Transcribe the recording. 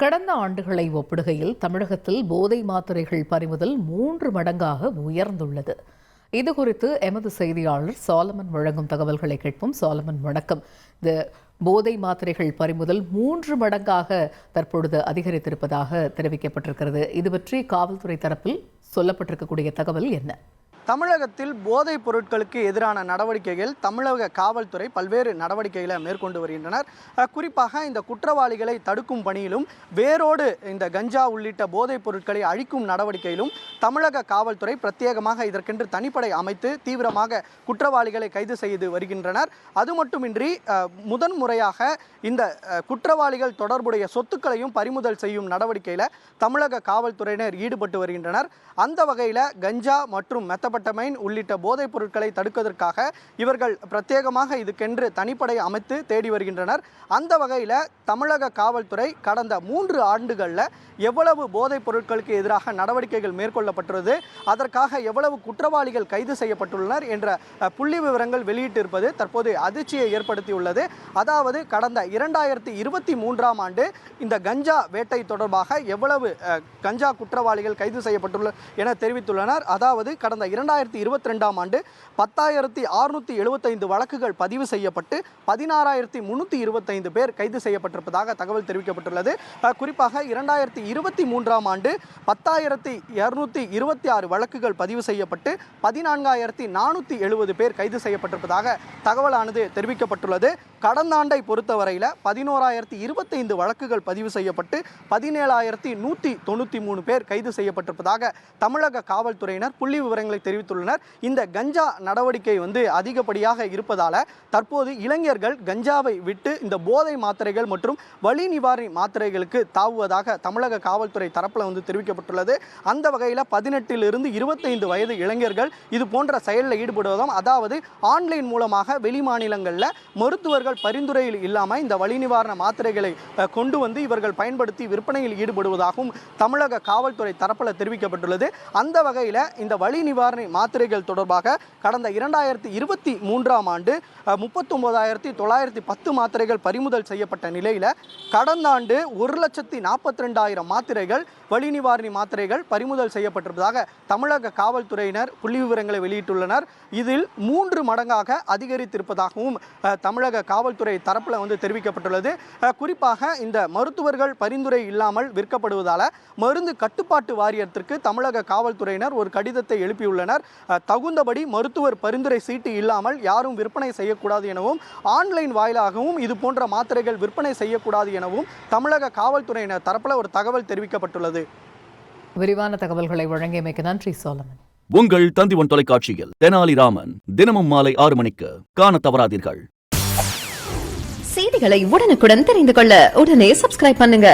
கடந்த ஆண்டுகளை ஒப்பிடுகையில் தமிழகத்தில் போதை மாத்திரைகள் பறிமுதல் மூன்று மடங்காக உயர்ந்துள்ளது. இது குறித்து எமது செய்தியாளர் சாலமன் வழங்கும் தகவல்களை கேட்போம். சாலமன் வணக்கம். இந்த போதை மாத்திரைகள் பறிமுதல் மூன்று மடங்காக தற்பொழுது அதிகரித்திருப்பதாக தெரிவிக்கப்பட்டிருக்கிறது. இது பற்றி காவல்துறை தரப்பில் சொல்லப்பட்டிருக்கக்கூடிய தகவல் என்ன? தமிழகத்தில் போதைப் பொருட்களுக்கு எதிரான நடவடிக்கைகள் தமிழக காவல்துறை பல்வேறு நடவடிக்கைகளை மேற்கொண்டு வருகின்றனர். குறிப்பாக இந்த குற்றவாளிகளை தடுக்கும் பணியிலும் வேரோடு இந்த கஞ்சா உள்ளிட்ட போதைப் பொருட்களை அழிக்கும் நடவடிக்கையிலும் தமிழக காவல்துறை பிரத்யேகமாக இதற்கென்று தனிப்படை அமைத்து தீவிரமாக குற்றவாளிகளை கைது செய்து வருகின்றனர். அது மட்டுமின்றி முதன் முறையாக இந்த குற்றவாளிகள் தொடர்புடைய சொத்துக்களையும் பறிமுதல் செய்யும் நடவடிக்கையில் தமிழக காவல்துறையினர் ஈடுபட்டு வருகின்றனர். அந்த வகையில் கஞ்சா மற்றும் மெத்தபட்டமைன் உள்ளிட்ட போதைப் பொருட்களை தடுப்பதற்காக இவர்கள் பிரத்யேகமாக இதுக்கென்று தனிப்படை அமைத்து தேடி வருகின்றனர். அந்த வகையில் தமிழக காவல்துறை கடந்த மூன்று ஆண்டுகளில் எவ்வளவு போதைப் பொருட்களுக்கு எதிராக நடவடிக்கைகள் மேற்கொள்ளப்பட்டுள்ளது அதற்காக எவ்வளவு குற்றவாளிகள் கைது செய்யப்பட்டுள்ளனர் என்ற புள்ளி விவரங்கள் வெளியிட்டிருப்பது தற்போது அதிர்ச்சியை ஏற்படுத்தியுள்ளது. அதாவது கடந்த இரண்டாயிரத்தி இருபத்தி மூன்றாம் ஆண்டு இந்த கஞ்சா வேட்டை தொடர்பாக எவ்வளவு கஞ்சா குற்றவாளிகள் கைது செய்யப்பட்டுள்ள என தெரிவித்துள்ளனர். அதாவது கடந்த இரண்டாயிரத்தி இரண்டாயிரத்தி இருபத்தி ரெண்டாம் ஆண்டு பத்தாயிரத்தி அறுநூத்தி எழுபத்தைந்து வழக்குகள் பதிவு செய்யப்பட்டு பதினாறாயிரத்தி முன்னூற்றி இருபத்தைந்து பேர் கைது செய்யப்பட்டிருப்பதாக தகவல் தெரிவிக்கப்பட்டுள்ளது. குறிப்பாக இரண்டாயிரத்தி இருபத்தி மூன்றாம் ஆண்டு பத்தாயிரத்தி இரநூத்தி இருபத்தி ஆறு வழக்குகள் பதிவு செய்யப்பட்டு பதினான்காயிரத்தி நானூற்றி எழுபது பேர் கைது செய்யப்பட்டிருப்பதாக தகவலானது தெரிவிக்கப்பட்டுள்ளது. கடந்த ஆண்டை பொறுத்தவரையில் பதினோராயிரத்தி இருபத்தைந்து வழக்குகள் பதிவு செய்யப்பட்டு பதினேழாயிரத்தி நூற்றி தொண்ணூற்றி மூணு பேர் கைது செய்யப்பட்டிருப்பதாக தமிழக காவல்துறையினர் புள்ளி விவரங்களை தெரிவித்துள்ளனர். இந்த கஞ்சா நடவடிக்கை வந்து அதிகப்படியாக இருப்பதால் தற்போது இளைஞர்கள் கஞ்சாவை விட்டு இந்த போதை மாத்திரைகள் மற்றும் வலி நிவாரணி மாத்திரைகளுக்கு தாவுவதாக தமிழக காவல்துறை தரப்பில் வந்து தெரிவிக்கப்பட்டுள்ளது. அந்த வகையில் பதினெட்டிலிருந்து இருபத்தைந்து வயது இளைஞர்கள் இது போன்ற செயலில் ஈடுபடுவதும் அதாவது ஆன்லைன் மூலமாக வெளி மாநிலங்களில் மருத்துவர்கள் பரிந்துரையில் இல்லாமல் இந்த வலி நிவாரண மாத்திரைகளை கொண்டு வந்து இவர்கள் பயன்படுத்தி விற்பனையில் ஈடுபடுவதாகவும் தமிழக காவல்துறை தரப்பில் தெரிவிக்கப்பட்டுள்ளது. அந்த வகையில் இந்த வலி நிவாரண மாத்திரைகள் தொடர்பாக கடந்த இரண்டாயிரத்தி இருபத்தி மூன்றாம் ஆண்டு முப்பத்தொம்போதாயிரத்தி தொள்ளாயிரத்தி பத்து மாத்திரைகள் பறிமுதல் செய்யப்பட்ட நிலையில் கடந்த ஆண்டு ஒரு லட்சத்தி நாற்பத்தி ரெண்டாயிரம் மாத்திரைகள் வலி நிவாரணி மாத்திரைகள் பறிமுதல் செய்யப்பட்டிருப்பதாக தமிழக காவல்துறையினர் புள்ளி விவரங்களை வெளியிட்டுள்ளனர். இதில் மூன்று மடங்காக அதிகரித்திருப்பதாகவும் தமிழக காவல்துறை தரப்பில் வந்து தெரிவிக்கப்பட்டுள்ளது. குறிப்பாக இந்த மருத்துவர்கள் பரிந்துரை இல்லாமல் விற்கப்படுவதால் மருந்து கட்டுப்பாட்டு வாரியத்திற்கு தமிழக காவல்துறையினர் ஒரு கடிதத்தை எழுப்பியுள்ளனர். அஹ், தகுந்தபடி மருத்துவர் பரிந்துரை சீட்டு இல்லாமல் யாரும் விற்பனை செய்யக்கூடாது எனவும் ஆன்லைன் வாயிலாகவும் இது போன்ற மாத்திரைகள் விற்பனை செய்யக்கூடாது எனவும் தமிழக காவல்துறையினர் தரப்பில் ஒரு தகவல் தெரிவிக்கப்பட்டுள்ளது. விரிவான தகவல்களை வழங்கியமைக்கு நன்றி சோலமன் உங்கள் தந்திவன் தொலைக்காட்சியில் தெனாலிராமன் தினமும் மாலை ஆறு மணிக்கு காணத் தவறாதீர்கள். செய்திகளை உடனுக்குடன் தெரிந்து கொள்ள உடனே சப்ஸ்கிரைப் பண்ணுங்க.